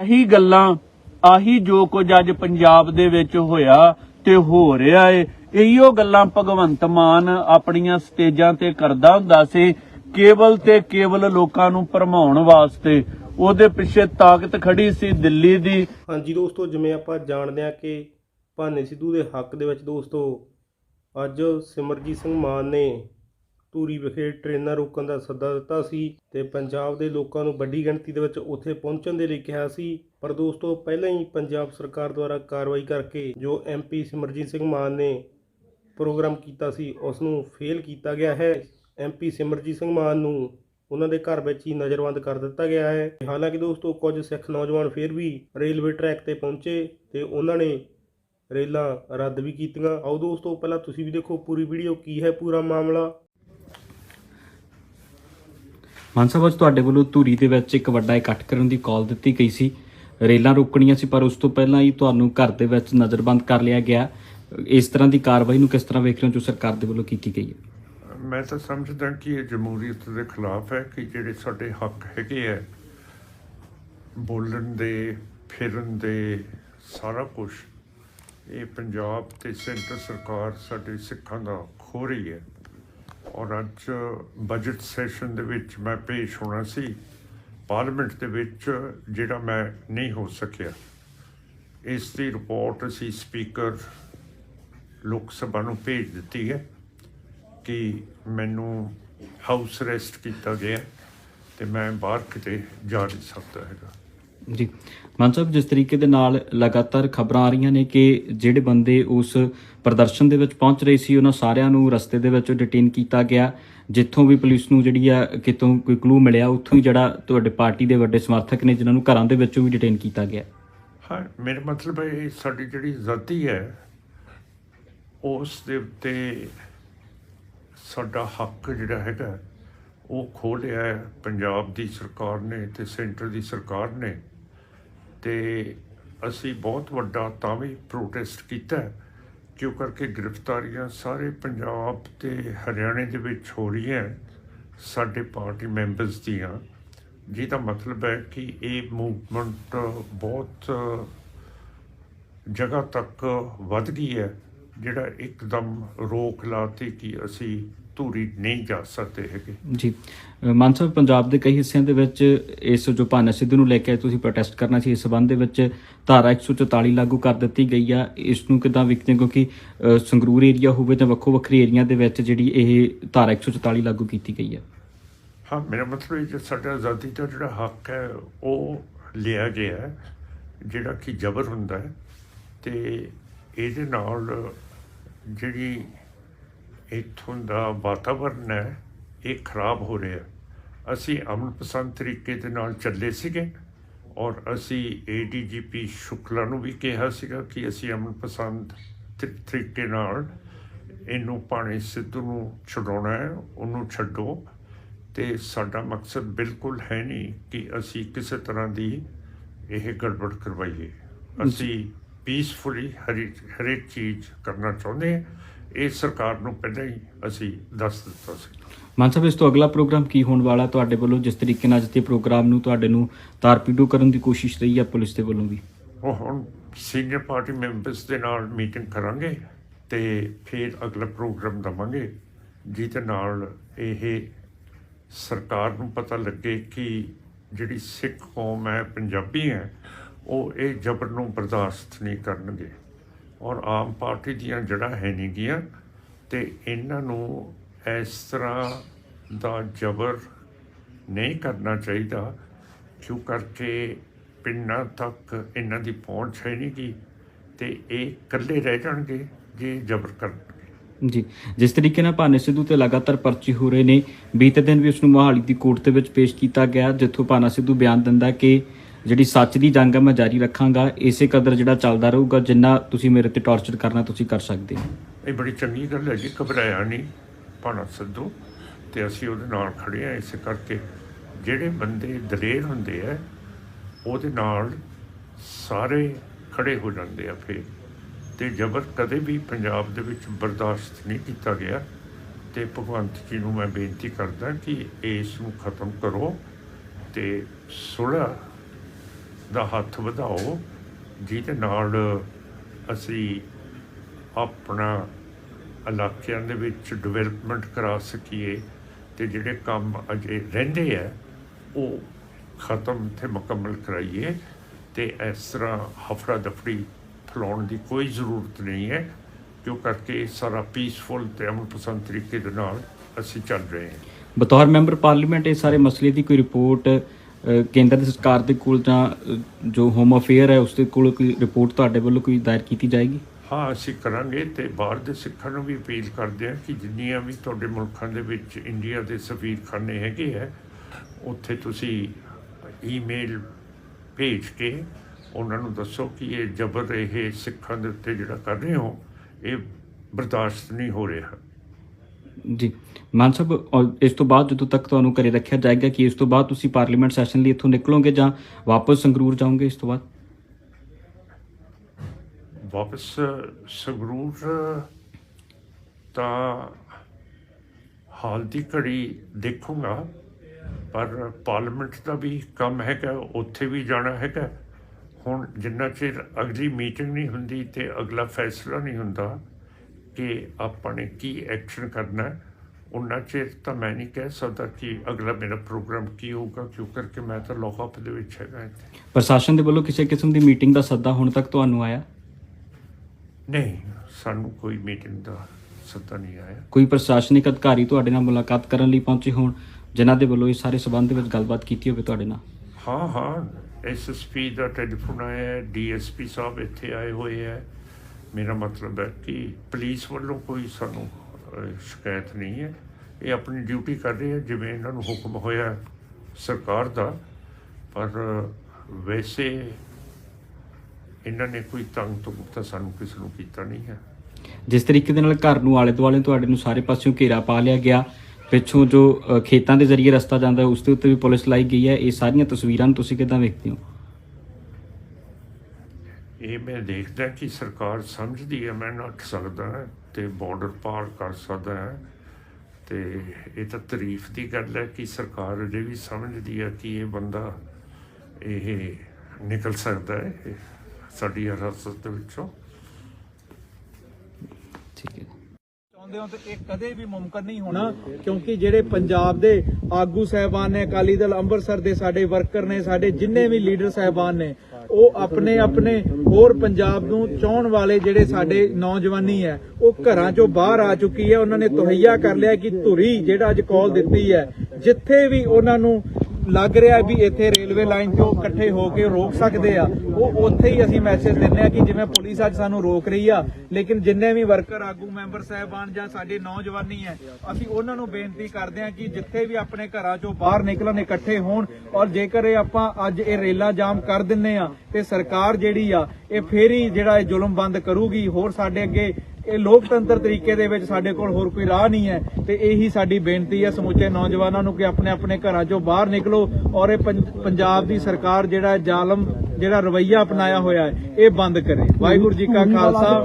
ਇਹੀ ਗੱਲਾਂ, ਆਹੀ ਜੋ ਕੁਝ ਅੱਜ ਪੰਜਾਬ ਦੇ ਵਿੱਚ ਹੋਇਆ ਤੇ ਹੋ ਰਿਹਾ ਏ, ਇਹੀਓ ਗੱਲਾਂ ਭਗਵੰਤ ਮਾਨ ਆਪਣੀਆਂ ਸਟੇਜਾਂ ਤੇ ਕਰਦਾ ਹੁੰਦਾ ਸੀ, ਕੇਵਲ ਤੇ ਕੇਵਲ ਲੋਕਾਂ ਨੂੰ ਭਰਮਾਉਣ ਵਾਸਤੇ। ਉਹਦੇ ਪਿੱਛੇ ਤਾਕਤ ਖੜੀ ਸੀ ਦਿੱਲੀ ਦੀ। ਹਾਂਜੀ ਦੋਸਤੋ, ਜਿਵੇਂ ਆਪਾਂ ਜਾਣਦੇ ਹਾਂ ਕਿ ਭਾਨੇ ਸਿੱਧੂ ਦੇ ਹੱਕ ਦੇ ਵਿੱਚ ਦੋਸਤੋ, ਅੱਜ ਸਿਮਰਜੀਤ ਸਿੰਘ ਮਾਨ ਨੇ ਧੂਰੀ ਵਿਖੇ ਟ੍ਰੇਨਾਂ ਰੋਕਣ ਦਾ ਸੱਦਾ ਦਿੱਤਾ ਸੀ ਤੇ ਪੰਜਾਬ ਦੇ ਲੋਕਾਂ ਨੂੰ ਵੱਡੀ ਗਿਣਤੀ ਦੇ ਵਿੱਚ ਉੱਥੇ ਪਹੁੰਚਣ ਦੇ ਲਈ ਕਿਹਾ ਸੀ। ਪਰ ਦੋਸਤੋ, ਪਹਿਲਾਂ ਹੀ ਪੰਜਾਬ ਸਰਕਾਰ ਦੁਆਰਾ ਕਾਰਵਾਈ ਕਰਕੇ ਜੋ ਐਮਪੀ ਸਿਮਰਜੀਤ ਸਿੰਘ ਮਾਨ ਨੇ ਪ੍ਰੋਗਰਾਮ ਕੀਤਾ ਸੀ ਉਸ ਨੂੰ ਫੇਲ ਕੀਤਾ ਗਿਆ ਹੈ। ਐਮਪੀ ਸਿਮਰਜੀਤ ਸਿੰਘ ਮਾਨ ਨੂੰ ਉਹਨਾਂ ਦੇ ਘਰ ਵਿੱਚ ਹੀ ਨਜ਼ਰਬੰਦ ਕਰ ਦਿੱਤਾ ਗਿਆ ਹੈ। ਹਾਲਾਂਕਿ ਦੋਸਤੋ, ਕੁਝ ਸਿੱਖ ਨੌਜਵਾਨ ਫਿਰ ਵੀ ਰੇਲਵੇ ਟਰੈਕ ਤੇ ਪਹੁੰਚੇ ਤੇ ਉਹਨਾਂ ਨੇ ਰੇਲਾਂ ਰੱਦ ਵੀ ਕੀਤੀਆਂ। ਆਓ ਦੋਸਤੋ, ਪਹਿਲਾਂ ਤੁਸੀਂ ਵੀ ਦੇਖੋ ਪੂਰੀ ਵੀਡੀਓ ਕੀ ਹੈ, ਪੂਰਾ ਮਾਮਲਾ। ਮਾਨਸਾ ਸਾਹਿਬ ਤੁਹਾਡੇ ਵੱਲੋਂ ਧੂਰੀ ਦੇ ਵਿੱਚ ਇੱਕ ਵੱਡਾ ਇਕੱਠ ਕਰਨ ਦੀ ਕਾਲ ਦਿੱਤੀ ਗਈ ਸੀ। ਰੇਲਾਂ ਰੋਕਣੀਆਂ ਸੀ, ਪਰ ਉਸ ਤੋਂ ਪਹਿਲਾਂ ਹੀ ਤੁਹਾਨੂੰ ਘਰ ਦੇ ਵਿੱਚ ਨਜ਼ਰਬੰਦ ਕਰ ਲਿਆ ਗਿਆ। ਇਸ ਤਰ੍ਹਾਂ ਦੀ ਕਾਰਵਾਈ ਨੂੰ ਕਿਸ ਤਰ੍ਹਾਂ ਵੇਖ ਰਹੇ ਹੋ ਜੋ ਸਰਕਾਰ ਦੇ ਵੱਲੋਂ ਕੀਤੀ ਗਈ ਹੈ? ਮੈਂ ਤਾਂ ਸਮਝਦਾ ਕਿ ਇਹ ਜਮਹੂਰੀਅਤ ਦੇ ਖਿਲਾਫ ਹੈ ਕਿ ਜਿਹੜੇ ਸਾਡੇ ਹੱਕ ਹੈਗੇ ਆ ਬੋਲਣ ਦੇ, ਫਿਰਨ ਦੇ, ਸਾਰਾ ਕੁਝ ਇਹ ਪੰਜਾਬ ਤੇ ਸੈਂਟਰ ਸਰਕਾਰ ਸਾਡੇ ਸਿੱਖਾਂ ਦਾ ਖੋ ਰਹੀ ਹੈ। ਔਰ ਅੱਜ ਬਜਟ ਸੈਸ਼ਨ ਦੇ ਵਿੱਚ ਮੈਂ ਪੇਸ਼ ਹੋਣਾ ਸੀ। ਪਾਰਲੀਮੈਂਟ ਦੇ ਵਿੱਚ ਜਿਹੜਾ ਮੈਂ ਨਹੀਂ ਹੋ ਸਕਿਆ, ਇਸ ਦੀ ਰਿਪੋਰਟ ਅਸੀਂ ਸਪੀਕਰ ਲੋਕ ਸਭਾ ਨੂੰ ਭੇਜ ਦਿੱਤੀ ਹੈ ਕਿ ਮੈਨੂੰ ਹਾਊਸ ਰੈਸਟ ਕੀਤਾ ਗਿਆ ਤੇ ਮੈਂ ਬਾਹਰ ਕਿਤੇ ਜਾ ਨਹੀਂ ਸਕਦਾ ਹੈਗਾ। ਜੀ। ਮਾਨ ਸਾਹਿਬ, ਜਿਸ ਤਰੀਕੇ ਦੇ ਨਾਲ ਲਗਾਤਾਰ ਖਬਰਾਂ ਆ ਰਹੀਆਂ ਨੇ ਕਿ ਜਿਹੜੇ ਬੰਦੇ ਉਸ ਪ੍ਰਦਰਸ਼ਨ ਦੇ ਵਿੱਚ ਪਹੁੰਚ ਰਹੇ ਸੀ, ਉਹਨਾਂ ਸਾਰਿਆਂ ਨੂੰ ਰਸਤੇ ਦੇ ਵਿੱਚ ਡਿਟੇਨ ਕੀਤਾ ਗਿਆ। ਜਿੱਥੋਂ ਵੀ ਪੁਲਿਸ ਨੂੰ ਜਿਹੜੀ ਆ ਕਿਤੋਂ ਕੋਈ ਕਲੂ ਮਿਲਿਆ, ਉੱਥੋਂ ਹੀ ਜਿਹੜਾ ਤੁਹਾਡੇ ਪਾਰਟੀ ਦੇ ਵੱਡੇ ਸਮਰਥਕ ਨੇ, ਜਿਨ੍ਹਾਂ ਨੂੰ ਘਰਾਂ ਦੇ ਵਿੱਚੋਂ ਵੀ ਡਿਟੇਨ ਕੀਤਾ ਗਿਆ। ਹਾਂ, ਮੇਰਾ ਮਤਲਬ ਹੈ ਸਾਡੀ ਜਿਹੜੀ ਆਜ਼ਾਦੀ ਹੈ, ਉਸ ਦੇ ਉੱਤੇ ਸਾਡਾ ਹੱਕ ਜਿਹੜਾ ਹੈਗਾ, ਉਹ ਖੋਹ ਲਿਆ ਪੰਜਾਬ ਦੀ ਸਰਕਾਰ ਨੇ ਤੇ ਸੈਂਟਰ ਦੀ ਸਰਕਾਰ ਨੇ ਤੇ ਅਸੀਂ ਬਹੁਤ ਵੱਡਾ ਤਾਂ ਵੀ ਪ੍ਰੋਟੈਸਟ ਕੀਤਾ ਕਿਉਂ ਕਰਕੇ ਗ੍ਰਿਫਤਾਰੀਆਂ ਸਾਰੇ ਪੰਜਾਬ ਤੇ ਹਰਿਆਣੇ ਦੇ ਵਿੱਚ ਹੋ ਰਹੀਆਂ ਸਾਡੇ ਪਾਰਟੀ ਮੈਂਬਰਸ ਦੀਆਂ। ਜਿਹਦਾ ਮਤਲਬ ਹੈ ਕਿ ਇਹ ਮੂਵਮੈਂਟ ਬਹੁਤ ਜਗ੍ਹਾ ਤੱਕ ਵੱਧ ਗਈ ਹੈ, ਜਿਹੜਾ ਇੱਕਦਮ ਰੋਕ ਲਾਤੀ ਕਿ ਅਸੀਂ ਧੂਰੀ ਨਹੀਂ ਜਾ ਸਕਦੇ ਹੈਗੇ। ਜੀ। ਮਾਨ ਸਾਹਿਬ, ਪੰਜਾਬ ਦੇ ਕਈ ਹਿੱਸਿਆਂ ਦੇ ਵਿੱਚ ਇਸ ਜੋ ਭਾਨਾ ਸਿੱਧੂ ਨੂੰ ਲੈ ਕੇ ਤੁਸੀਂ ਪ੍ਰੋਟੈਸਟ ਕਰਨਾ ਸੀ, ਇਸ ਸਬੰਧ ਦੇ ਵਿੱਚ ਧਾਰਾ 144 ਲਾਗੂ ਕਰ ਦਿੱਤੀ ਗਈ ਆ ਇਸ ਨੂੰ ਕਿਦਾਂ ਵੇਖਦੇ ਹੋ? ਕਿਉਂਕਿ ਸੰਗਰੂਰ ਏਰੀਆ ਹੋਵੇ ਜਾਂ ਵੱਖੋ ਵੱਖਰੇ ਏਰੀਆ ਦੇ ਵਿੱਚ ਜਿਹੜੀ ਇਹ ਧਾਰਾ 144 ਲਾਗੂ ਕੀਤੀ ਗਈ ਹੈ ਹਾਂ, ਮੇਰਾ ਮਤਲਬ ਇਹ ਜੋ ਸਾਡਾ ਆਜ਼ਾਦੀ ਦਾ ਜਿਹੜਾ ਹੱਕ ਹੈ, ਉਹ ਲਿਆ ਗਿਆ ਹੈ, ਜਿਹੜਾ ਕਿ ਜ਼ਬਰ ਹੁੰਦਾ ਹੈ ਤੇ ਇਹਦੇ ਨਾਲ ਜਿਹੜੀ ਇੱਥੋਂ ਦਾ ਵਾਤਾਵਰਨ ਹੈ, ਇਹ ਖਰਾਬ ਹੋ ਰਿਹਾ ਹੈ। ਅਸੀਂ ਅਮਨ ਪਸੰਦ ਤਰੀਕੇ ਦੇ ਨਾਲ ਚੱਲੇ ਸੀਗੇ ਔਰ ਅਸੀਂ ਏਡੀਜੀਪੀ ਸ਼ੁਕਲਾ ਨੂੰ ਵੀ ਕਿਹਾ ਸੀਗਾ ਕਿ ਅਸੀਂ ਅਮਨ ਪਸੰਦ ਤਰੀ- ਤਰੀਕੇ ਨਾਲ ਇਹਨੂੰ ਪਾਣੀ ਸਿੱਧੂ ਨੂੰ ਛਡਾਉਣਾ ਹੈ ਉਹਨੂੰ ਛੱਡੋ। ਤੇ ਸਾਡਾ ਮਕਸਦ ਬਿਲਕੁਲ ਹੈ ਨਹੀਂ ਕਿ ਅਸੀਂ ਕਿਸੇ ਤਰ੍ਹਾਂ ਦੀ ਇਹ ਗੜਬੜ ਕਰਵਾਈਏ। ਅਸੀਂ ਪੀਸਫੁਲੀ ਹਰੇਕ ਚੀਜ਼ ਕਰਨਾ ਚਾਹੁੰਦੇ ਹਾਂ। ਇਹ ਸਰਕਾਰ ਨੂੰ ਪਹਿਲਾਂ ਹੀ ਅਸੀਂ ਦੱਸ ਦਿੱਤਾ ਸੀ। ਮਾਨ ਸਾਹਿਬ ਇਸ ਤੋਂ ਅਗਲਾ ਪ੍ਰੋਗਰਾਮ ਕੀ ਹੋਣ ਵਾਲਾ ਤੁਹਾਡੇ ਵੱਲੋਂ? ਜਿਸ ਤਰੀਕੇ ਨਾਲ ਜਿੱਤੇ ਪ੍ਰੋਗਰਾਮ ਨੂੰ ਤੁਹਾਡੇ ਨੂੰ ਤਾਰਪੀਡੋ ਕਰਨ ਦੀ ਕੋਸ਼ਿਸ਼ ਰਹੀ ਹੈ ਪੁਲਿਸ ਦੇ ਵੱਲੋਂ ਵੀ? ਉਹ ਹੁਣ ਸੀਨੀਅਰ ਪਾਰਟੀ ਮੈਂਬਰਸ ਦੇ ਨਾਲ ਮੀਟਿੰਗ ਕਰਾਂਗੇ ਤੇ ਫਿਰ ਅਗਲਾ ਪ੍ਰੋਗਰਾਮ ਦਵਾਂਗੇ ਜਿਹਦੇ ਨਾਲ ਇਹ ਸਰਕਾਰ ਨੂੰ ਪਤਾ ਲੱਗੇ ਕਿ ਜਿਹੜੀ ਸਿੱਖ ਕੌਮ ਹੈ ਪੰਜਾਬੀ ਹੈ ਉਹ ਇਹ ਜ਼ਬਰ ਨੂੰ ਬਰਦਾਸ਼ਤ ਨਹੀਂ ਕਰਨਗੇ। ਔਰ ਆਮ ਪਾਰਟੀ ਦੀਆਂ ਜੜ੍ਹਾਂ ਹੈ ਨਹੀਂ ਗੀਆਂ ਤੇ ਇਹਨਾਂ ਨੂੰ ਇਸ ਤਰ੍ਹਾਂ ਦਾ ਜ਼ਬਰ ਨਹੀਂ ਕਰਨਾ ਚਾਹੀਦਾ ਕਿਉਂ ਕਰਕੇ ਪਿੰਡਾਂ ਤੱਕ ਇਹਨਾਂ ਦੀ ਪਹੁੰਚ ਹੈ ਨਹੀਂ ਗੀ ਤੇ ਇਹ ਇਕੱਲੇ ਰਹਿ ਜਾਣਗੇ, ਜੇ ਜ਼ਬਰ ਕਰਨਗੇ। ਜੀ, ਜਿਸ ਤਰੀਕੇ ਨਾਲ ਭਾਨੇ ਸਿੱਧੂ ਤੇ ਲਗਾਤਾਰ ਪਰਚੇ ਹੋ ਰਹੇ ਨੇ, ਬੀਤੇ ਦਿਨ ਵੀ ਉਸ ਨੂੰ ਮੋਹਾਲੀ ਦੀ ਕੋਰਟ ਦੇ ਵਿੱਚ ਪੇਸ਼ ਕੀਤਾ ਗਿਆ, ਜਿੱਥੋਂ ਭਾਨਾ ਸਿੱਧੂ ਬਿਆਨ ਦਿੰਦਾ ਕਿ ਜਿਹੜੀ ਸੱਚ ਦੀ ਜੰਗ ਹੈ, ਮੈਂ ਜਾਰੀ ਰੱਖਾਂਗਾ। ਇਸੇ ਕਦਰ ਜਿਹੜਾ ਚੱਲਦਾ ਰਹੂਗਾ, ਜਿੰਨਾ ਤੁਸੀਂ ਮੇਰੇ ਤੇ ਟੌਰਚਰ ਕਰਨਾ, ਤੁਸੀਂ ਕਰ ਸਕਦੇ ਹੋ। ਇਹ ਬੜੀ ਚੰਗੀ ਗੱਲ ਹੈ ਜੀ, ਘਬਰਾਇਆ ਨਹੀਂ, ਭਾਣਾ ਸਿੱਧੂ ਤੇ ਅਸੀਂ ਉਹਦੇ ਨਾਲ ਖੜੇ ਆ ਇਸੇ ਕਰਕੇ ਜਿਹੜੇ ਬੰਦੇ ਦਲੇਰ ਹੁੰਦੇ ਆ, ਉਹਦੇ ਨਾਲ ਸਾਰੇ ਖੜੇ ਹੋ ਜਾਂਦੇ ਆ ਫਿਰ। ਤੇ ਜ਼ਬਰ ਕਦੇ ਵੀ ਪੰਜਾਬ ਦੇ ਵਿੱਚ ਬਰਦਾਸ਼ਤ ਨਹੀਂ ਕੀਤਾ ਗਿਆ। ਤੇ ਭਗਵੰਤ ਜੀ ਨੂੰ ਮੈਂ ਬੇਨਤੀ ਕਰਦਾ ਕਿ ਇਸ ਨੂੰ ਖਤਮ ਕਰੋ ਤੇ ਸੁਲ੍ਹਾ ਦਾ ਹੱਥ ਵਧਾਓ, ਜਿਹਦੇ ਨਾਲ ਅਸੀਂ ਆਪਣਾ ਇਲਾਕਿਆਂ ਦੇ ਵਿੱਚ ਡਿਵੈਲਪਮੈਂਟ ਕਰਾ ਸਕੀਏ ਤੇ ਜਿਹੜੇ ਕੰਮ ਅਜੇ ਰਹਿੰਦੇ ਆ, ਉਹ ਖਤਮ ਤੇ ਮੁਕੰਮਲ ਕਰਾਈਏ ਤੇ ਇਸ ਤਰ੍ਹਾਂ ਹਫੜਾ ਦਫੜੀ ਫੈਲਾਉਣ ਦੀ ਕੋਈ ਜ਼ਰੂਰਤ ਨਹੀਂ ਹੈ ਕਿਉਂ ਕਰਕੇ ਇਹ ਸਾਰਾ ਪੀਸਫੁਲ ਤੇ ਅਮਨ ਪਸੰਦ ਤਰੀਕੇ ਦੇ ਨਾਲ ਅਸੀਂ ਚੱਲ ਰਹੇ ਹਾਂ। ਬਤੌਰ ਮੈਂਬਰ ਪਾਰਲੀਮੈਂਟ ਇਹ ਸਾਰੇ ਮਸਲੇ ਦੀ ਕੋਈ ਰਿਪੋਰਟ ਕੇਂਦਰ ਦੀ ਸਰਕਾਰ ਦੇ ਕੋਲ ਜਾਂ ਜੋ ਹੋਮ ਅਫੇਅਰ ਹੈ ਉਸ ਦੇ ਕੋਲ ਕੋਈ ਰਿਪੋਰਟ ਤੁਹਾਡੇ ਵੱਲੋਂ ਕੋਈ ਦਾਇਰ ਕੀਤੀ ਜਾਏਗੀ? ਹਾਂ, ਅਸੀਂ ਕਰਾਂਗੇ ਤੇ ਬਾਹਰ ਦੇ ਸਿੱਖਾਂ ਨੂੰ ਵੀ ਅਪੀਲ ਕਰਦੇ ਹਾਂ ਕਿ ਜਿੰਨੀਆਂ ਵੀ ਤੁਹਾਡੇ ਮੁਲਕਾਂ ਦੇ ਵਿੱਚ ਇੰਡੀਆ ਦੇ ਸਫੀਰਖਾਨੇ ਹੈਗੇ ਆ ਉੱਥੇ ਤੁਸੀਂ ਈਮੇਲ ਭੇਜ ਕੇ ਉਹਨਾਂ ਨੂੰ ਦੱਸੋ ਕਿ ਇਹ ਜ਼ਬਰ ਇਹ ਸਿੱਖਾਂ ਦੇ ਉੱਤੇ ਜਿਹੜਾ ਕਰ ਰਹੇ ਹੋ, ਇਹ ਬਰਦਾਸ਼ਤ ਨਹੀਂ ਹੋ ਰਿਹਾ। ਜੀ। ਮਾਨ ਸਾਹਿਬ, ਔਰ ਇਸ ਤੋਂ ਬਾਅਦ ਜਦੋਂ ਤੱਕ ਤੁਹਾਨੂੰ ਘਰੇ ਰੱਖਿਆ ਜਾਏਗਾ ਕਿ ਇਸ ਤੋਂ ਬਾਅਦ ਤੁਸੀਂ ਪਾਰਲੀਮੈਂਟ ਸੈਸ਼ਨ ਲਈ ਇੱਥੋਂ ਨਿਕਲੋਗੇ ਜਾਂ ਵਾਪਸ ਸੰਗਰੂਰ ਜਾਓਗੇ ਇਸ ਤੋਂ ਬਾਅਦ? ਵਾਪਸ ਸੰਗਰੂਰ ਤਾਂ ਹਾਲ ਦੀ ਘੜੀ ਦੇਖੂੰਗਾ, ਪਰ ਪਾਰਲੀਮੈਂਟ ਦਾ ਵੀ ਕੰਮ ਹੈਗਾ, ਉੱਥੇ ਵੀ ਜਾਣਾ ਹੈਗਾ। ਹੁਣ ਜਿੰਨਾ ਚਿਰ ਅਗਲੀ ਮੀਟਿੰਗ ਨਹੀਂ ਹੁੰਦੀ ਤੇ ਅਗਲਾ ਫੈਸਲਾ ਨਹੀਂ ਹੁੰਦਾ ਕਿ ਆਪਾਂ ਨੇ ਕੀ ਐਕਸ਼ਨ ਕਰਨਾ ਉਨਾ ਚਿਰ ਤਾਂ ਮੈਂ ਨਹੀਂ ਕਹਿ ਸਕਦਾ ਕਿ ਅਗਲਾ ਮੇਰਾ ਪ੍ਰੋਗਰਾਮ ਕੀ ਹੋਊਗਾ ਕਿਉਂ ਕਰਕੇ ਮੈਂ ਤਾਂ ਲੌਕਅਪ ਦੇ ਵਿੱਚ ਹੈਗਾ ਇੱਥੇ। ਪ੍ਰਸ਼ਾਸਨ ਦੇ ਵੱਲੋਂ ਕਿਸੇ ਕਿਸਮ ਦੀ ਮੀਟਿੰਗ ਦਾ ਸੱਦਾ ਹੁਣ ਤੱਕ ਤੁਹਾਨੂੰ ਆਇਆ? ਨਹੀਂ ਸਾਨੂੰ ਕੋਈ ਮੀਟਿੰਗ ਦਾ ਸੱਦਾ ਨਹੀਂ ਆਇਆ। ਕੋਈ ਪ੍ਰਸ਼ਾਸਨਿਕ ਅਧਿਕਾਰੀ ਤੁਹਾਡੇ ਨਾਲ ਮੁਲਾਕਾਤ ਕਰਨ ਲਈ ਪਹੁੰਚੇ ਹੋਣ ਜਿਨ੍ਹਾਂ ਦੇ ਵੱਲੋਂ ਇਸ ਸਾਰੇ ਸਬੰਧ ਦੇ ਵਿੱਚ ਗੱਲਬਾਤ ਕੀਤੀ ਹੋਵੇ ਤੁਹਾਡੇ ਨਾਲ? ਹਾਂ ਹਾਂ ਐਸਐਸਪੀ ਦਾ ਟੈਲੀਫੋਨ ਆਇਆ ਡੀਐਸਪੀ ਸਾਹਿਬ ਇੱਥੇ ਆਏ ਹੋਏ ਹੈ। ਮੇਰਾ ਮਤਲਬ ਹੈ ਕਿ ਪੁਲਿਸ ਵੱਲੋਂ ਕੋਈ ਸਾਨੂੰ ਸ਼ਿਕਾਇਤ ਨਹੀਂ ਹੈ। ਇਹ ਆਪਣੀ ਡਿਊਟੀ ਕਰ ਰਹੇ ਹੈ, ਜਿਵੇਂ ਇਹਨਾਂ ਨੂੰ ਹੁਕਮ ਹੋਇਆ ਸਰਕਾਰ ਦਾ। ਪਰ, ਵੈਸੇ ਇਹਨਾਂ ਨੇ ਕੋਈ ਤੰਗ ਤੁੰਗ ਤਾਂ ਸਾਨੂੰ ਕਿਸੇ ਨੂੰ ਕੀਤਾ ਨਹੀਂ ਹੈ। ਜਿਸ ਤਰੀਕੇ ਦੇ ਨਾਲ ਘਰ ਨੂੰ ਆਲੇ ਦੁਆਲੇ ਤੁਹਾਡੇ ਨੂੰ ਸਾਰੇ ਪਾਸਿਓਂ ਘੇਰਾ ਪਾ ਲਿਆ ਗਿਆ, ਪਿੱਛੋਂ ਜੋ ਖੇਤਾਂ ਦੇ ਜ਼ਰੀਏ ਰਸਤਾ ਜਾਂਦਾ ਉਸ ਦੇ ਉੱਤੇ ਵੀ ਪੁਲਿਸ ਲਾਈ ਗਈ ਹੈ। ਇਹ ਸਾਰੀਆਂ ਤਸਵੀਰਾਂ ਨੂੰ ਤੁਸੀਂ ਕਿਦਾਂ ਵੇਖਦੇ ਹੋ? ਇਹ ਮੈਂ ਦੇਖਦਾ ਕਿ ਸਰਕਾਰ ਸਮਝਦੀ ਹੈ, ਮੈਂ ਨੱਠ ਸਕਦਾ ਹੈ ਤੇ ਬਾਰਡਰ ਪਾਰ ਕਰ ਸਕਦਾ ਹੈ। ਤੇ ਇਹ ਤਾਂ ਤਾਰੀਫ ਦੀ ਗੱਲ ਹੈ ਕਿ ਸਰਕਾਰ ਅਜੇ ਵੀ ਸਮਝਦੀ ਹੈ ਕਿ ਇਹ ਬੰਦਾ ਇਹ ਨਿਕਲ ਸਕਦਾ ਹੈ ਸਾਡੀ ਹਿਰਾਸਤ ਦੇ ਵਿੱਚੋਂ। ਠੀਕ ਹੈ ਚਾਹੁੰਦੇ ਹੋ ਤੇ ਇਹ ਕਦੇ ਵੀ ਮੁਮਕਨ ਨਹੀਂ ਹੋਣਾ। ਕਿਉਂਕਿ ਜਿਹੜੇ ਪੰਜਾਬ ਦੇ ਆਗੂ ਸਹਿਬਾਨ ਨੇ, ਅਕਾਲੀ ਦਲ ਅੰਮ੍ਰਿਤਸਰ ਦੇ ਸਾਡੇ ਵਰਕਰ ਨੇ, ਸਾਡੇ ਜਿੰਨੇ ਵੀ ਲੀਡਰ ਸਹਿਬਾਨ ਨੇ, ਉਹ ਆਪਣੇ ਆਪਣੇ ਹੋਰ ਪੰਜਾਬ ਨੂੰ ਚਾਹਣ ਵਾਲੇ ਜਿਹੜੇ ਸਾਡੇ ਨੌਜਵਾਨੀ ਹੈ, ਉਹ ਘਰਾਂ ਚੋਂ ਬਾਹਰ ਆ ਚੁੱਕੀ ਹੈ। ਉਹਨਾਂ ਨੇ ਤੁਹਈਆ ਕਰ ਲਿਆ ਕਿ ਧੁਰੀ ਜਿਹੜਾ ਅੱਜ ਕਾਲ ਦਿੱਤੀ ਹੈ, ਜਿੱਥੇ ਵੀ ਉਹਨਾਂ ਨੂੰ ਲੱਗ ਰਿਹਾ ਵੀ ਇੱਥੇ ਰੇਲਵੇ ਲਾਈਨ ਤੋਂ ਇਕੱਠੇ ਹੋ ਕੇ ਰੋਕ ਸਕਦੇ ਆ। ਉਹ ਉੱਥੇ ਹੀ ਅਸੀਂ ਮੈਸੇਜ ਦਿੰਦੇ ਆ ਕਿ ਜਿਵੇਂ ਪੁਲਿਸ ਅੱਜ ਸਾਨੂੰ ਰੋਕ ਰਹੀ ਆ, ਲੇਕਿਨ ਜਿੰਨੇ ਵੀ ਵਰਕਰ ਆਗੂ ਮੈਂਬਰ ਸਾਹਿਬਾਨ ਜਾਂ ਸਾਡੇ ਨੌਜਵਾਨੀ ਹੈ, ਅਸੀਂ ਉਹਨਾਂ ਨੂੰ ਬੇਨਤੀ ਕਰਦੇ ਆ ਕਿ ਜਿੱਥੇ ਵੀ ਆਪਣੇ ਘਰਾਂ ਚੋਂ ਬਾਹਰ ਨਿਕਲਣ ਇਕੱਠੇ ਹੋਣ ਔਰ ਜੇਕਰ ਇਹ ਆਪਾਂ ਅੱਜ ਇਹ ਰੇਲਾ ਜਾਮ ਕਰ ਦਿੰਨੇ ਆ ਤੇ ਸਰਕਾਰ ਜਿਹੜੀ ਆ, ਇਹ ਫੇਰ ਹੀ ਜਿਹੜਾ ਇਹ ਜ਼ੁਲਮ ਬੰਦ ਕਰੂਗੀ, ਹੋਰ ਸਾਡੇ ਅੱਗੇ ਇਹ ਲੋਕਤੰਤਰ ਤਰੀਕੇ ਦੇ ਵਿੱਚ ਸਾਡੇ ਕੋਲ ਹੋਰ ਕੋਈ ਰਾਹ ਨਹੀਂ ਹੈ ਤੇ ਇਹੀ ਸਾਡੀ ਬੇਨਤੀ ਹੈ ਸਮੁੱਚੇ ਨੌਜਵਾਨਾਂ ਨੂੰ ਕਿ ਆਪਣੇ ਆਪਣੇ ਘਰਾਂ ਚੋਂ ਬਾਹਰ ਨਿਕਲੋ ਔਰ ਇਹ ਪੰਜ- ਪੰਜਾਬ ਦੀ ਸਰਕਾਰ ਜਿਹੜਾ ਜ਼ਾਲਮ ਜਿਹੜਾ ਰਵਈਆ ਅਪਣਾਇਆ ਹੋਇਆ ਹੈ ਇਹ ਬੰਦ ਕਰੇ। ਵਾਹਿਗੁਰੂ ਜੀ ਕਾ ਖਾਲਸਾ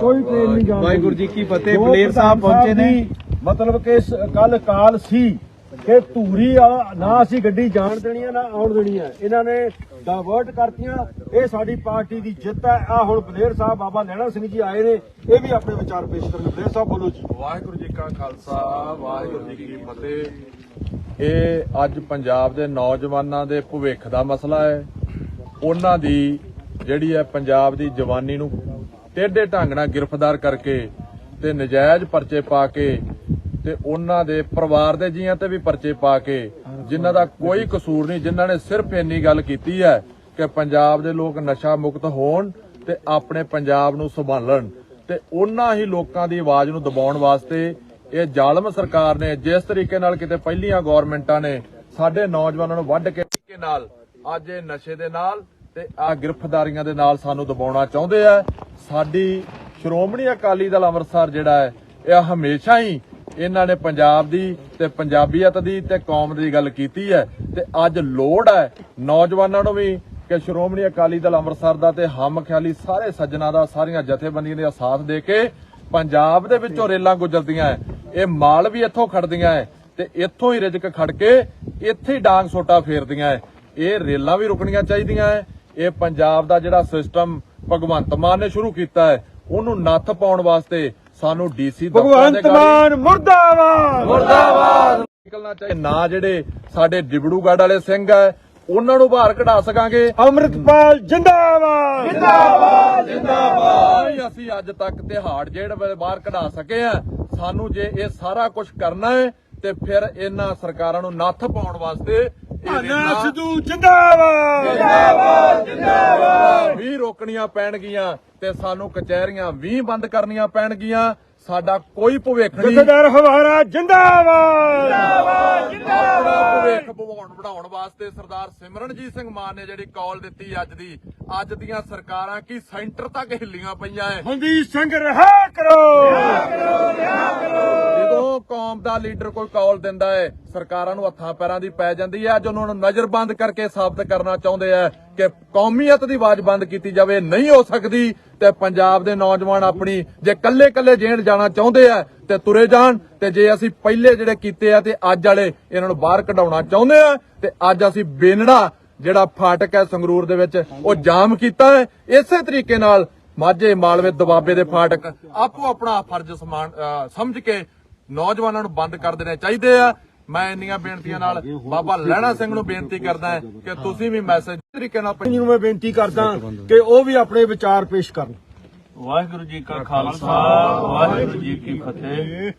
ਵਾਹਿਗੁਰੂ ਜੀ ਕੀ ਫਤਿਹ। ਬਲੇਰ ਸਾਹਿਬ ਪਹੁੰਚੇ ਨੇ। ਮਤਲਬ ਕਿ ਕੱਲ ਕਾਲ ਸੀ। ਕਿ ਧੂਰੀ ਆ, ਨਾ ਅਸੀਂ ਗੱਡੀ ਜਾਣ ਦੇਣੀ ਆ, ਨਾ ਆਉਣ ਦੇਣੀ ਆ। ਇਹਨਾਂ ਨੇ ਡਾਇਵਰਟ ਕਰਤੀਆਂ। ਇਹ ਸਾਡੀ ਪਾਰਟੀ ਦੀ ਜਿੱਤ ਹੈ ਆ ਹੁਣ ਬਲੇਰ ਸਾਹਿਬ, ਬਾਬਾ ਲੈਣਾ ਸਿੰਘ ਜੀ ਆਏ ਨੇ। ਇਹ ਵੀ ਆਪਣੇ ਵਿਚਾਰ ਪੇਸ਼ ਕਰਨ। ਬਲੇਰ ਸਾਹਿਬ, ਬੋਲੋ ਜੀ। ਵਾਹਿਗੁਰੂ ਜੀ ਕਾ ਖਾਲਸਾ, ਵਾਹਿਗੁਰੂ ਜੀ ਕੀ ਫਤਿਹ। ਇਹ ਅੱਜ ਪੰਜਾਬ ਦੇ ਨੌਜਵਾਨਾਂ ਦੇ ਭਵਿੱਖ ਦਾ ਮਸਲਾ ਹੈ। ਉਹਨਾਂ ਦੀ ਜਿਹੜੀ ਹੈ ਪੰਜਾਬ ਦੀ ਜਵਾਨੀ ਨੂੰ ਟੇਢੇ ਢੰਗ ਨਾਲ ਗ੍ਰਿਫਤਾਰ ਕਰਕੇ ਤੇ ਨਜਾਇਜ਼ ਪਰਚੇ ਪਾ ਕੇ ਤੇ ਉਹਨਾਂ ਦੇ ਪਰਿਵਾਰ ਦੇ ਜੀਆਂ ਤੇ ਵੀ ਪਰਚੇ ਪਾ ਕੇ ਜਿਨ੍ਹਾਂ ਦਾ ਕੋਈ ਕਸੂਰ ਨਹੀਂ, ਜਿਨ੍ਹਾਂ ਨੇ ਸਿਰਫ ਇੰਨੀ ਗੱਲ ਕੀਤੀ ਹੈ ਕਿ ਪੰਜਾਬ ਦੇ ਲੋਕ ਨਸ਼ਾ ਮੁਕਤ ਹੋਣ ਤੇ ਆਪਣੇ ਪੰਜਾਬ ਨੂੰ ਸੰਭਾਲਣ ਤੇ ਉਹਨਾਂ ਹੀ ਲੋਕਾਂ ਦੀ ਆਵਾਜ਼ ਨੂੰ ਦਬਾਉਣ ਵਾਸਤੇ ਇਹ ਜ਼ਾਲਮ ਸਰਕਾਰ ਨੇ ਜਿਸ ਤਰੀਕੇ ਨਾਲ ਕਿਤੇ ਪਹਿਲੀਆਂ ਗਵਰਨਮੈਂਟਾਂ ਨੇ ਸਾਡੇ ਨੌਜਵਾਨਾਂ ਨੂੰ ਵੱਢ ਕੇ ਤਰੀਕੇ ਨਾਲ ਅੱਜ ਇਹ ਨਸ਼ੇ ਦੇ ਨਾਲ ਤੇ ਆ ਗ੍ਰਿਫਤਾਰੀਆਂ ਦੇ ਨਾਲ ਸਾਨੂੰ ਦਬਾਉਣਾ ਚਾਹੁੰਦੇ ਆ। ਸਾਡੀ ਸ਼੍ਰੋਮਣੀ ਅਕਾਲੀ ਦਲ ਅੰਮ੍ਰਿਤਸਰ ਜਿਹੜਾ ਹੈ, ਇਹ ਹਮੇਸ਼ਾ ਹੀ ਇਹਨਾਂ ਨੇ ਪੰਜਾਬ ਦੀ ਤੇ ਪੰਜਾਬੀਅਤ ਦੀ ਤੇ ਕੌਮ ਦੀ ਗੱਲ ਕੀਤੀ ਹੈ ਤੇ ਅੱਜ ਲੋੜ ਹੈ ਨੌਜਵਾਨਾਂ ਨੂੰ ਵੀ ਕਿ ਸ਼੍ਰੋਮਣੀ ਅਕਾਲੀ ਦਲ ਅੰਮ੍ਰਿਤਸਰ ਦਾ ਤੇ ਹਮ ਖਿਆਲੀ ਸਾਰੇ ਸੱਜਣਾ ਦਾ ਸਾਰੀਆਂ ਜਥੇਬੰਦੀਆਂ ਦਾ ਸਾਥ ਦੇ ਕੇ ਪੰਜਾਬ ਦੇ ਵਿੱਚੋਂ ਰੇਲਾਂ ਗੁਜ਼ਰਦੀਆਂ ਹੈ। ਇਹ ਮਾਲ ਵੀ ਇੱਥੋਂ ਖੜਦੀਆਂ ਹੈ ਤੇ ਇੱਥੋਂ ਹੀ ਰਿਜਕ ਖੜ ਕੇ ਇੱਥੇ ਹੀ ਡਾਂਗ ਸੋਟਾ ਫੇਰਦੀਆਂ ਹੈ। ਇਹ ਰੇਲਾਂ ਵੀ ਰੁਕਣੀਆਂ ਚਾਹੀਦੀਆਂ ਹੈ। ਇਹ ਪੰਜਾਬ ਦਾ ਜਿਹੜਾ ਸਿਸਟਮ ਭਗਵੰਤ ਮਾਨ ਨੇ ਸ਼ੁਰੂ ਕੀਤਾ ਹੈ, ਉਹਨੂੰ ਨੱਥ ਪਾਉਣ ਵਾਸਤੇ ਸਾਨੂੰ ਡੀਸੀ ਭਗਵੰਤ ਮਾਨ ਮੁਰਦਾਬਾਦ। ਮੁਰਦਾਬਾਦ। ਨਿਕਲਣਾ ਚਾਹੀਦਾ। ਨਾ ਜਿਹੜੇ ਸਾਡੇ ਡਿਬੜੂਗੜ੍ਹ ਵਾਲੇ ਸਿੰਘ ਹੈ ਉਹਨਾਂ ਨੂੰ ਬਾਹਰ ਕਢਾ ਸਕਾਂਗੇ। ਅੰਮ੍ਰਿਤਪਾਲ ਜਿੰਦਾਬਾਦ। ਨਹੀਂ ਅਸੀਂ ਅੱਜ ਤੱਕ ਤਿਹਾੜ ਜਿਹੜੇ ਵੇਲੇ ਬਾਹਰ ਕਢਾ ਸਕੇ ਆ ਸਾਨੂੰ ਜੇ ਇਹ ਸਾਰਾ ਕੁਝ ਕਰਨਾ ਹੈ ਤੇ ਫਿਰ ਇਹਨਾਂ ਸਰਕਾਰਾਂ ਨੂੰ ਨੱਥ ਪਾਉਣ ਵਾਸਤੇ ਜਿੰਦਾਬਾਦ। ਵੀ ਰੋਕਣੀਆਂ ਪੈਣਗੀਆਂ ਤੇ ਸਾਨੂੰ ਕਚਹਿਰੀਆਂ ਵੀ ਬੰਦ ਕਰਨੀਆਂ ਪੈਣਗੀਆਂ। ਸਾਡਾ ਕੋਈ ਭਵਿੱਖ ਨਹੀਂ। ਜਥੇਦਾਰ ਹਵਾਰਾ ਜਿੰਦਾਬਾਦ। ਆਪਣਾ ਭਵਿੱਖ ਬਣਾਉਣ ਬਣਾਉਣ ਵਾਸਤੇ ਸਰਦਾਰ ਸਿਮਰਨਜੀਤ ਸਿੰਘ ਮਾਨ ਨੇ ਜਿਹੜੀ ਕਾਲ ਦਿੱਤੀ ਅੱਜ ਦੀ ਅੱਜ ਦੀਆਂ ਸਰਕਾਰਾਂ ਕੀ ਸੈਂਟਰ ਤੱਕ ਹਿੱਲੀਆਂ ਪਈਆਂ ਐ? ਹੁੰਦੀ ਸਿੰਘ ਰਹਾ ਕਰੋ। ਜਦੋਂ ਕੌਮ ਦਾ ਲੀਡਰ ਕੋਈ ਕਾਲ ਦਿੰਦਾ ਹੈ ਸਰਕਾਰਾਂ ਨੂੰ ਹੱਥਾਂ ਪੈਰਾਂ ਦੀ ਪੈ ਜਾਂਦੀ ਹੈ ਅੱਜ ਉਹਨਾਂ ਨੂੰ ਨਜ਼ਰਬੰਦ ਕਰਕੇ ਸਾਬਤ ਕਰਨਾ ਚਾਹੁੰਦੇ ਆ ਕਿ ਕੌਮੀਅਤ ਦੀ ਆਵਾਜ਼ ਬੰਦ ਕੀਤੀ ਜਾਵੇ ਨਹੀਂ ਹੋ ਸਕਦੀ ਤੇ ਪੰਜਾਬ ਦੇ ਨੌਜਵਾਨ ਆਪਣੀ ਜੇ ਕੱਲੇ ਕੱਲੇ ਜੇਲ੍ਹ ਜਾਣਾ ਚਾਹੁੰਦੇ ਆ ਤੇ ਤੁਰੇ ਜਾਣ ਤੇ ਜੇ ਅਸੀਂ ਪਹਿਲੇ ਜਿਹੜੇ ਕੀਤੇ ਆ ਤੇ ਅੱਜ ਵਾਲੇ ਇਹਨਾਂ ਨੂੰ ਬਾਹਰ ਕਢਾਉਣਾ ਚਾਹੁੰਦੇ ਆ ਤੇ ਅੱਜ ਅਸੀਂ ਬੇਨੜਾ ਜਿਹੜਾ ਫਾਟਕ ਹੈ ਸੰਗਰੂਰ ਦੇ ਵਿੱਚ ਉਹ ਜਾਮ ਕੀਤਾ ਹੈ। ਇਸੇ ਤਰੀਕੇ ਨਾਲ ਮਾਝੇ ਮਾਲਵੇ ਦਬਾਬੇ ਦੇ ਫਾਟਕ ਆਪੋ ਆਪਣਾ ਫਰਜ਼ ਸਮਾਨ ਸਮਝ ਕੇ ਨੌਜਵਾਨਾਂ ਨੂੰ ਬੰਦ ਕਰ ਦੇਣੇ ਚਾਹੀਦੇ ਆ। ਮੈਂ ਇੰਨੀਆਂ ਬੇਨਤੀਆਂ ਨਾਲ ਬਾਬਾ ਲਹਿਣਾ ਸਿੰਘ ਨੂੰ ਬੇਨਤੀ ਕਰਦਾ ਕਿ ਤੁਸੀਂ ਵੀ ਮੈਸੇਜ ਤਰੀਕੇ ਨਾਲ ਜੀ ਨੂੰ ਮੈਂ ਬੇਨਤੀ ਕਰਦਾ ਕਿ ਉਹ ਵੀ ਆਪਣੇ ਵਿਚਾਰ ਪੇਸ਼ ਕਰਨ। ਵਾਹਿਗੁਰੂ ਜੀ ਕਾ ਖਾਲਸਾ ਵਾਹਿਗੁਰੂ ਜੀ ਕੀ ਫਤਿਹ।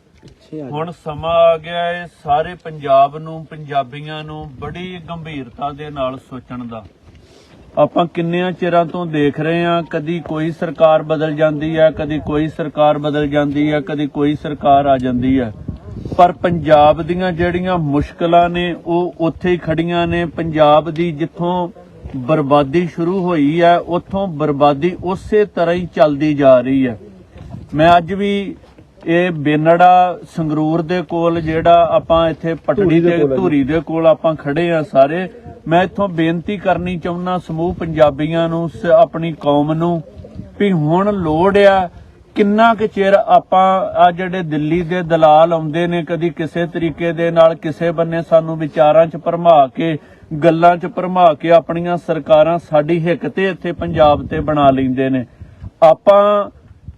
ਹੁਣ ਸਮਾਂ ਆ ਗਿਆ ਹੈ ਸਾਰੇ ਪੰਜਾਬ ਨੂੰ ਪੰਜਾਬੀਆਂ ਨੂੰ ਬੜੀ ਗੰਭੀਰਤਾ ਦੇ ਨਾਲ ਸੋਚਣ ਦਾ। ਆਪਾਂ ਕਿੰਨਿਆਂ ਚਿਰਾਂ ਤੋਂ ਦੇਖ ਰਹੇ ਹਾਂ ਕਦੀ ਕੋਈ ਸਰਕਾਰ ਬਦਲ ਜਾਂਦੀ ਹੈ ਕਦੀ ਕੋਈ ਸਰਕਾਰ ਬਦਲ ਜਾਂਦੀ ਹੈ ਕਦੀ ਕੋਈ ਸਰਕਾਰ ਆ ਜਾਂਦੀ ਹੈ। ਪਰ ਪੰਜਾਬ ਦੀਆਂ ਜਿਹੜੀਆਂ ਮੁਸ਼ਕਲਾਂ ਨੇ ਉਹ ਉੱਥੇ ਹੀ ਖੜੀਆਂ ਨੇ। ਪੰਜਾਬ ਦੀ ਜਿੱਥੋਂ ਬਰਬਾਦੀ ਸ਼ੁਰੂ ਹੋਈ ਹੈ ਉੱਥੋਂ ਬਰਬਾਦੀ ਉਸੇ ਤਰ੍ਹਾਂ ਹੀ ਚੱਲਦੀ ਜਾ ਰਹੀ ਹੈ। ਮੈਂ ਅੱਜ ਵੀ ਇਹ ਬੇਨੜਾ ਸੰਗਰੂਰ ਦੇ ਕੋਲ ਜਿਹੜਾ ਆਪਾਂ ਇੱਥੇ ਪਟੜੀ ਦੇ ਧੂਰੀ ਦੇ ਕੋਲ ਆਪਾਂ ਖੜੇ ਆ ਸਾਰੇ ਮੈਂ ਇੱਥੋਂ ਬੇਨਤੀ ਕਰਨੀ ਚਾਹੁੰਦਾ ਸਮੂਹ ਪੰਜਾਬੀਆਂ ਨੂੰ ਆਪਣੀ ਕੌਮ ਨੂੰ ਵੀ ਹੁਣ ਲੋੜ ਆ ਕਿੰਨਾ ਕੁ ਚਿਰ ਆਪਾਂ ਆ ਜਿਹੜੇ ਦਿੱਲੀ ਦੇ ਦਲਾਲ ਆਉਂਦੇ ਨੇ ਕਦੀ ਕਿਸੇ ਤਰੀਕੇ ਦੇ ਨਾਲ ਕਿਸੇ ਬੰਨੇ ਸਾਨੂੰ ਵਿਚਾਰਾਂ 'ਚ ਭਰਮਾ ਕੇ ਗੱਲਾਂ 'ਚ ਭਰਮਾ ਕੇ ਆਪਣੀਆਂ ਸਰਕਾਰਾਂ ਸਾਡੀ ਹਿੱਕ ਤੇ ਇੱਥੇ ਪੰਜਾਬ ਤੇ ਬਣਾ ਲੈਂਦੇ ਨੇ। ਆਪਾਂ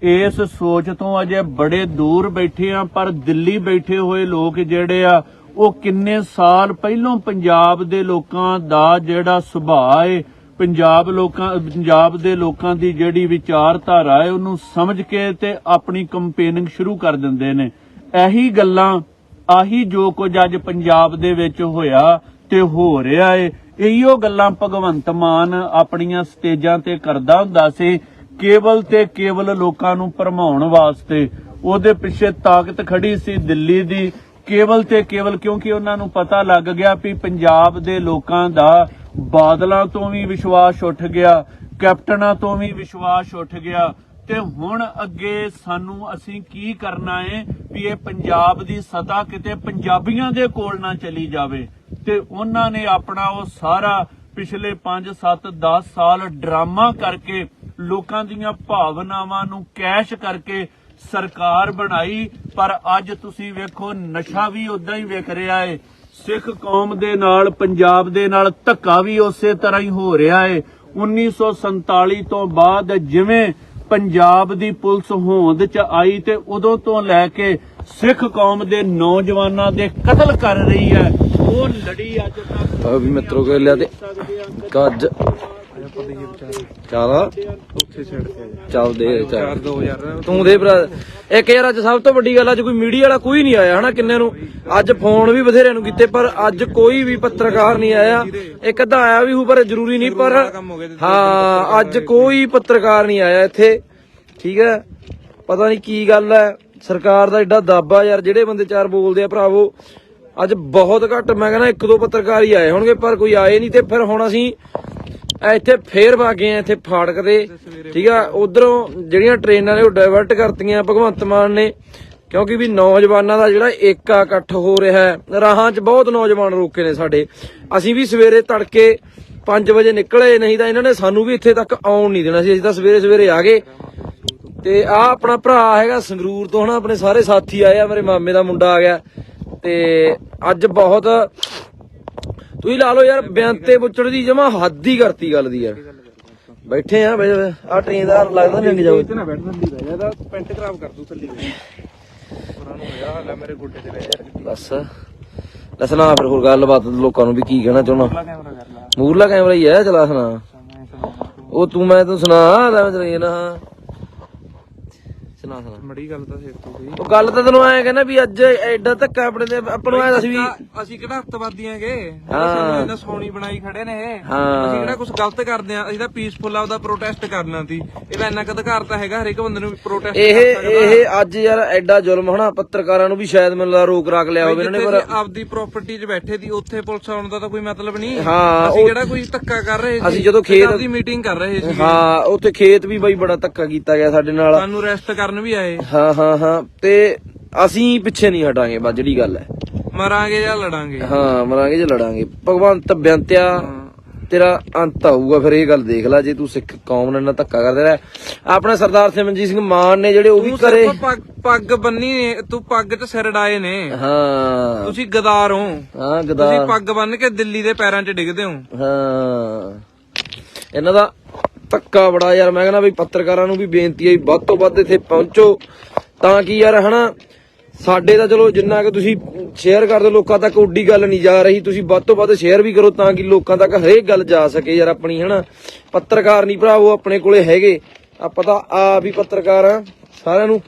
ਇਸ ਸੋਚ ਤੋਂ ਅਜੇ ਬੜੇ ਦੂਰ ਬੈਠੇ ਆ, ਪਰ ਦਿੱਲੀ ਬੈਠੇ ਹੋਏ ਲੋਕ ਜਿਹੜੇ ਆ, ਉਹ ਕਿੰਨੇ ਸਾਲ ਪਹਿਲਾਂ ਪੰਜਾਬ ਦੇ ਲੋਕਾਂ ਦਾ ਜਿਹੜਾ ਸੁਭਾਅ ਹੈ ਪੰਜਾਬ ਲੋਕਾਂ, ਪੰਜਾਬ ਦੇ ਲੋਕਾਂ ਦੀ ਜਿਹੜੀ ਵਿਚਾਰਧਾਰਾ ਹੈ ਉਹਨੂੰ ਸਮਝ ਕੇ ਤੇ ਆਪਣੀ ਕੰਪੇਨਿੰਗ ਸ਼ੁਰੂ ਕਰ ਦਿੰਦੇ ਨੇ। ਇਹੀ ਗੱਲਾਂ, ਆਹੀ ਜੋ ਕੁਝ ਅੱਜ ਪੰਜਾਬ ਦੇ ਵਿੱਚ ਹੋਇਆ ਤੇ ਹੋ ਰਿਹਾ ਏ। ਇਹੀਓ ਗੱਲਾਂ ਭਗਵੰਤ ਮਾਨ ਆਪਣੀਆਂ ਸਟੇਜਾਂ ਤੇ ਕਰਦਾ ਹੁੰਦਾ ਸੀ, ਕੇਵਲ ਤੇ ਕੇਵਲ ਲੋਕਾਂ ਨੂੰ ਭਰਮਾਉਣ ਵਾਸਤੇ। ਉਹਦੇ ਪਿੱਛੇ ਤਾਕਤ ਖੜੀ ਸੀ ਦਿੱਲੀ ਦੀ। ਕੇਵਲ ਤੇ ਕੇਵਲ ਕਿਉਂਕਿ ਉਹਨਾਂ ਨੂੰ ਪਤਾ ਲੱਗ ਗਿਆ ਵੀ ਪੰਜਾਬ ਦੇ ਲੋਕਾਂ ਦਾ ਬਾਦਲਾਂ ਤੋਂ ਵੀ ਵਿਸ਼ਵਾਸ ਉੱਠ ਗਿਆ, ਕੈਪਟਨਾਂ ਤੋਂ ਵੀ ਵਿਸ਼ਵਾਸ ਉੱਠ ਗਿਆ। ਤੇ ਹੁਣ ਅੱਗੇ ਸਾਨੂੰ ਅਸੀਂ ਕੀ ਕਰਨਾ ਹੈ ਵੀ ਇਹ ਪੰਜਾਬ ਦੀ ਸਤਾ ਕਿਤੇ ਪੰਜਾਬੀਆਂ ਦੇ ਕੋਲ ਨਾ ਚਲੀ ਜਾਵੇ। ਤੇ ਉਹਨਾਂ ਨੇ ਆਪਣਾ ਉਹ ਸਾਰਾ ਪਿਛਲੇ 5 7 10 ਸਾਲ ਡਰਾਮਾ ਕਰਕੇ ਲੋਕਾਂ ਦੀਆਂ ਭਾਵਨਾਵਾਂ ਨੂੰ ਕੈਸ਼ ਕਰਕੇ ਸਰਕਾਰ ਬਣਾਈ। ਪਰ ਅੱਜ ਤੁਸੀਂ ਵੇਖੋ, ਨਸ਼ਾ ਵੀ ਉਦਾਂ ਹੀ ਵਿਕ ਰਿਹਾ ਏ। ਸਿੱਖ ਕੌਮ ਦੇ ਨਾਲ, ਪੰਜਾਬ ਦੇ ਨਾਲ ਧੱਕਾ ਵੀ ਉਸੇ ਤਰ੍ਹਾਂ ਹੀ ਹੋ ਰਿਹਾ ਏ। 1947 ਤੋਂ ਬਾਅਦ ਜਿਵੇਂ ਪੰਜਾਬ ਦੀ ਪੁਲਿਸ ਹੋਂਦ ਚ ਆਈ ਤੇ ਉਦੋਂ ਤੋਂ ਲੈ ਕੇ ਸਿੱਖ ਕੌਮ ਦੇ ਨੌਜਵਾਨਾਂ ਦੇ ਕਤਲ ਕਰ ਰਹੀ ਹੈ। ਉਹ ਲੜੀ ਅੱਜ ਤੱਕ। ਆ ਵੀ ਮਿੱਤਰੋ ਕੇ ਲਿਆ ਤੇ ਕੱਜ ਚੱਲ? ਚੱਲਦੇ ਚੱਲ ਤੂੰ ਦੇ ਭਰਾ। ਇੱਕ ਯਾਰ ਅੱਜ ਸਭ ਤੋਂ ਵੱਡੀ ਗੱਲ ਅੱਜ ਕੋਈ ਮੀਡੀਆ ਵਾਲਾ ਕੋਈ ਨਹੀਂ ਆਇਆ ਹਨਾ ਕਿੰਨੇ ਨੂੰ? ਅੱਜ ਫੋਨ ਵੀ ਬਥੇਰਿਆਂ ਨੂੰ ਕੀਤੇ ਪਰ ਅੱਜ ਕੋਈ ਵੀ ਪੱਤਰਕਾਰ ਨਹੀਂ ਆਇਆ। ਇੱਕ ਅੱਧਾ ਆਇਆ ਵੀ ਹੂ ਪਰ ਜ਼ਰੂਰੀ ਨਹੀਂ ਪਰ ਹਾਂ ਅੱਜ ਕੋਈ ਪੱਤਰਕਾਰ ਨਹੀਂ ਆਇਆ ਇੱਥੇ। ਠੀਕ ਹੈ? ਪਤਾ ਨਹੀਂ ਕੀ ਗੱਲ ਹੈ। ਸਰਕਾਰ ਦਾ ਐਡਾ ਦਾਬਾ ਯਾਰ ਜਿਹੜੇ ਬੰਦੇ ਚਾਰ ਬੋਲਦੇ ਆ ਭਰਾਵੋ ਅੱਜ ਬਹੁਤ ਘੱਟ, ਮੈਂ ਕਹਿੰਦਾ ਇੱਕ ਦੋ ਪੱਤਰਕਾਰ ਹੀ ਆਏ ਹੋਣਗੇ, ਪਰ ਕੋਈ ਆਏ ਨਹੀਂ ਤੇ ਫਿਰ ਹੁਣ ਅਸੀਂ ਇੱਥੇ ਫੇਰ ਵਾਗੇ ਆ ਇੱਥੇ ਫਾੜਕ ਦੇ, ਠੀਕ ਆ? ਉਧਰੋਂ ਜਿਹੜੀਆਂ ਟ੍ਰੇਨਾਂ ਨੇ ਉਹ ਡਾਇਵਰਟ ਕਰਤੀਆਂ, ਭਗਵੰਤ ਮਾਨ ਨੇ, ਕਿਉਂਕਿ ਵੀ ਨੌਜਵਾਨਾਂ ਦਾ ਜਿਹੜਾ ਏਕਾ ਇਕੱਠ ਹੋ ਰਿਹਾ ਹੈ, ਰਾਹਾਂ 'ਚ ਬਹੁਤ ਨੌਜਵਾਨ ਰੋਕੇ ਨੇ ਸਾਡੇ। ਅਸੀਂ ਵੀ ਸਵੇਰੇ ਤੜਕੇ 5 ਵਜੇ ਨਿਕਲੇ, ਨਹੀਂ ਤਾਂ ਇਹਨਾਂ ਨੇ ਸਾਨੂੰ ਵੀ ਇੱਥੇ ਤੱਕ ਆਉਣ ਨਹੀਂ ਦੇਣਾ ਸੀ, ਅਸੀਂ ਤਾਂ ਸਵੇਰੇ ਸਵੇਰੇ ਆ ਗਏ। ਤੇ ਆ ਆਪਣਾ ਭਰਾ ਹੈਗਾ ਸੰਗਰੂਰ ਤੋਂ, ਹਨਾ, ਆਪਣੇ ਸਾਰੇ ਸਾਥੀ ਆਏ ਆ, ਮੇਰੇ ਮਾਮੇ ਦਾ ਮੁੰਡਾ ਆ ਗਿਆ। ਤੇ ਅੱਜ ਬਹੁਤ ਤੁਸੀਂ ਲਾ ਲਓ ਯਾਰ ਬਿਆਨ ਤੇ ਬੁੱਚੜ ਦੀ ਜਮਾ ਹੱਦ ਹੀ ਕਰਤੀ ਗੱਲ ਦੀ ਯਾਰ। ਬੈਠੇ ਆ ਬਈ ਆ ਟ੍ਰੇਨ ਦਾ ਲੱਗਦਾ ਨਿੰਗ ਜਾਓ। ਨਾ ਬੈਠ ਬੰਦੀ ਰਹਿ ਜਾ ਤਾਂ ਪੈਂਟ ਖਰਾਬ ਕਰ ਦੂ ਥੱਲੇ। ਉਹਨਾਂ ਨੂੰ ਹੋਇਆ ਹਾਲਾ ਮੇਰੇ ਗੋਡੇ ਤੇ ਰਹਿ ਯਾਰ ਬਸ। ਦੱਸਣਾ ਫਿਰ ਹੋਰ ਗੱਲਬਾਤ ਲੋਕਾਂ ਨੂੰ ਵੀ ਕੀ ਕਹਿਣਾ ਚਾਹੁੰਦਾ। ਮੂਰਲਾ ਕੈਮਰਾ ਹੀ ਹੈ ਚਲਾ ਸੁਣਾ। ਉਹ ਤੂੰ ਮੈਂ ਤੂੰ ਸੁਣਾ ਲੈ ਮੈਂ ਚਲੀ ਨਾ ਸੁਣਾ ਸੁਣਾ। ਮੜੀ ਗੱਲ ਤਾਂ ਸਿਰ ਤੋਂ ਉਹ ਗੱਲ ਤਾਂ ਤੈਨੂੰ ਐ ਕਹਿੰਦਾ ਵੀ ਅੱਜ ਐਡਾ ਧੱਕਾ ਆਪਣੇ ਤੇ ਆਪਾਂ ਨੂੰ ਐ ਦੱਸ ਵੀ ਅਸੀਂ ਕਿਹੜਾ ਹੱਤਵਾਦੀਆਂ ਗੇ ਹਾਂ। ਸਾਨੂੰ ਇਹਨਾਂ ਸੋਣੀ ਬਣਾਈ ਖੜੇ ਨੇ ਇਹ। ਅਸੀਂ ਕਿਹੜਾ ਕੁਝ ਗਲਤ ਕਰਦੇ ਆ ਅਸੀਂ ਤਾਂ ਪੀਸਫੁਲ ਆਪਦਾ ਪ੍ਰੋਟੈਸਟ ਕਰਨਾ ਸੀ। ਇਹਦਾ ਇੰਨਾ ਤਾਂ ਹੈਗਾ ਹਰੇਕ ਬੰਦੇ ਨੂੰ ਪ੍ਰੋਟੈਸਟ ਇਹ ਇਹ ਅੱਜ ਯਾਰ ਐਡਾ ਜ਼ੁਲਮ ਹਨਾ ਪੱਤਰਕਾਰਾਂ ਨੂੰ ਵੀ ਸ਼ਾਇਦ ਮੈਨੂੰ ਲੱਗਦਾ ਰੋਕ ਰਾਕ ਲਿਆ ਹੋਵੇ ਇਹਨਾਂ ਨੇ ਪਰ ਆਪਦੀ ਪ੍ਰਾਪਰਟੀ 'ਚ ਬੈਠੇ ਦੀ ਉੱਥੇ ਪੁਲਿਸ ਆਉਣ ਦਾ ਤਾਂ ਕੋਈ ਮਤਲਬ ਨਹੀਂ। ਹਾਂ, ਅਸੀਂ ਕਿਹੜਾ ਕੋਈ ਧੱਕਾ ਕਰ ਰਹੇ ਸੀ? ਅਸੀਂ ਜਦੋਂ ਖੇਤ- ਆਪਦੀ ਮੀਟਿੰਗ ਕਰ ਰਹੇ ਸੀ। ਹਾਂ ਉੱਥੇ ਖੇਤ ਵੀ ਬਾਈ ਬੜਾ ਧੱਕਾ ਕੀਤਾ ਗਿਆ ਸਾਡੇ ਨਾਲ। ਸਾਨੂੰ ਅਰੈਸਟ ਕਰਨ ਵੀ ਆਏ। ਹਾਂ ਹਾਂ ਹਾਂ। ਤੇ ਅਸੀਂ ਪਿੱਛੇ ਨਹੀਂ ਹਟਾਂਗੇ ਬਸ ਜਿਹੜੀ ਗੱਲ ਹੈ। ਮਰਾਂਗੇ ਜਾਂ ਲੜਾਂਗੇ? ਹਾਂ ਮਰਾਂਗੇ ਜੇ ਲੜਾਂਗੇ। ਭਗਵੰਤ ਬਿਆੰਤਿਆ ਤੇਰਾ ਅੰਤ ਆਊਗਾ ਫਿਰ ਇਹ ਗੱਲ ਦੇਖ ਲੈ ਜੇ ਤੂੰ ਸਿੱਖ ਕੌਮ ਨਾਲ ਇੰਨਾ ਧੱਕਾ ਕਰਦੇ ਰਹਿ। ਆਪਣਾ ਸਰਦਾਰ ਸਿਮਰਨਜੀਤ ਸਿੰਘ ਮਾਨ ਨੇ ਜਿਹੜੇ ਉਹ ਵੀ ਤੂੰ ਕਰੇ। ਪੱਗ ਬੰਨੀ ਨੇ, ਤੂੰ ਪੱਗ 'ਚ ਸਿਰ ਡਾਏ ਨੇ। ਹਾਂ। ਤੁਸੀਂ ਗਦਾਰ ਹੋ। ਹਾਂ ਤੁਸੀਂ ਗਦਾ ਪੱਗ ਬੰਨ ਕੇ ਦਿੱਲੀ ਦੇ ਪੈਰਾਂ 'ਚ ਡਿੱਗਦੇ ਹੋ। ਹਾਂ। ਇਹਨਾਂ ਦਾ ਧੱਕਾ ਬੜਾ ਯਾਰ, ਮੈਂ ਕਹਿੰਦਾ ਵੀ ਪੱਤਰਕਾਰਾਂ ਨੂੰ ਵੀ ਬੇਨਤੀ ਹੈ ਵੱਧ ਤੋਂ ਵੱਧ ਇੱਥੇ ਪਹੁੰਚੋ। ਤਾਂ ਕਿ ਯਾਰ, ਹਨਾ, ਸਾਡੇ ਤਾਂ ਚਲੋ ਜਿੰਨਾ ਕਿ ਤੁਸੀਂ ਸ਼ੇਅਰ ਕਰਦੇ ਹੋ ਲੋਕਾਂ ਤੱਕ ਉੱਡੀ ਗੱਲ ਨਹੀਂ ਜਾ ਰਹੀ, ਤੁਸੀਂ ਵੱਧ ਤੋਂ ਵੱਧ ਸ਼ੇਅਰ ਵੀ ਕਰੋ ਤਾਂ ਕਿ ਲੋਕਾਂ ਤੱਕ ਹਰੇਕ ਗੱਲ ਜਾ ਸਕੇ ਯਾਰ ਆਪਣੀ, ਹਨਾ। ਪੱਤਰਕਾਰ ਨਹੀਂ ਭਰਾਵੋ, ਆਪਣੇ ਕੋਲੇ ਹੈਗੇ। ਆਪਾਂ ਤਾਂ ਆਪ ਹੀ ਪੱਤਰਕਾਰ ਆ ਸਾਰਿਆਂ ਨੂੰ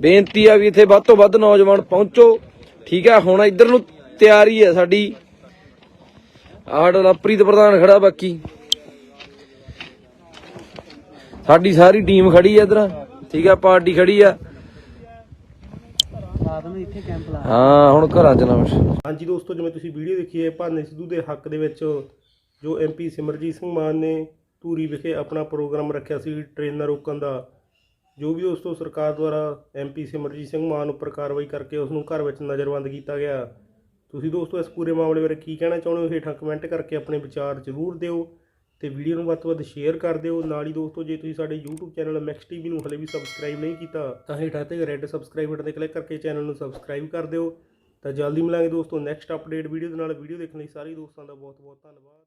ਬੇਨਤੀ ਆ ਵੀ ਇੱਥੇ ਵੱਧ ਤੋਂ ਵੱਧ ਨੌਜਵਾਨ ਪਹੁੰਚੋ। ਠੀਕ ਹੈ ਹੁਣ ਇੱਧਰ ਨੂੰ ਤਿਆਰੀ ਹੈ ਸਾਡੀ। ਆੜ ਲਵਪ੍ਰੀਤ ਪ੍ਰਧਾਨ ਖੜਾ ਬਾਕੀ। ਸਾਡੀ ਸਾਰੀ ਟੀਮ ਖੜੀ ਆ ਇਧਰ। ਠੀਕ ਆ ਪਾਰਟੀ ਖੜੀ ਆ। ਹਾਂ ਹੁਣ ਘਰਾਂ ਚ ਨਾ ਬਸ ਹਾਂਜੀ ਦੋਸਤੋ ਜਿਵੇਂ ਤੁਸੀਂ ਵੀਡੀਓ ਦੇਖੀ ਹੈ ਭਾਨੇ ਸਿੱਧੂ ਦੇ ਹੱਕ ਦੇ ਵਿੱਚ ਜੋ ਐਮਪੀ ਸਿਮਰਜੀਤ ਸਿੰਘ ਮਾਨ ਨੇ ਧੂਰੀ ਵਿਖੇ ਆਪਣਾ ਪ੍ਰੋਗਰਾਮ ਰੱਖਿਆ ਸੀ ਟ੍ਰੇਨਾਂ ਰੋਕਣ ਦਾ ਜੋ ਵੀ ਦੋਸਤੋ ਸਰਕਾਰ ਦੁਆਰਾ ਐਮਪੀ ਸਿਮਰਜੀਤ ਸਿੰਘ ਮਾਨ ਉੱਪਰ ਕਾਰਵਾਈ ਕਰਕੇ ਉਸ ਨੂੰ ਘਰ ਵਿੱਚ ਨਜ਼ਰਬੰਦ ਕੀਤਾ ਗਿਆ। ਤੁਸੀਂ ਦੋਸਤੋ ਇਸ ਪੂਰੇ ਮਾਮਲੇ ਬਾਰੇ ਕੀ ਕਹਿਣਾ ਚਾਹੁੰਦੇ ਹੋ? ਹੇਠਾਂ ਕਮੈਂਟ ਕਰਕੇ ਆਪਣੇ ਵਿਚਾਰ ਜ਼ਰੂਰ ਦਿਓ। ਤੇ ਵੀਡੀਓ ਨੂੰ ਵੱਧ ਤੋਂ ਵੱਧ ਸ਼ੇਅਰ ਕਰ ਦਿਓ। ਨਾਲ ਹੀ ਦੋਸਤੋ, ਜੇ ਤੁਸੀਂ ਸਾਡੇ YouTube ਚੈਨਲ ਮੈਕਸ ਟੀਵੀ ਨੂੰ ਹਲੇ ਵੀ ਸਬਸਕ੍ਰਾਈਬ ਨਹੀਂ ਕੀਤਾ, ਤਾਂ ਹੇਠਾਂ ਤੇ ਰੈੱਡ ਸਬਸਕ੍ਰਾਈਬ ਬਟਨ ਤੇ ਕਲਿੱਕ ਕਰਕੇ ਚੈਨਲ ਨੂੰ ਸਬਸਕ੍ਰਾਈਬ ਕਰ ਦਿਓ। ਤਾਂ ਜਲਦੀ ਮਿਲਾਂਗੇ ਦੋਸਤੋ ਨੈਕਸਟ ਅਪਡੇਟ ਵੀਡੀਓ ਦੇ ਨਾਲ। ਵੀਡੀਓ ਦੇਖਣ ਲਈ ਸਾਰੇ ਦੋਸਤਾਂ ਦਾ ਬਹੁਤ ਬਹੁਤ ਧੰਨਵਾਦ।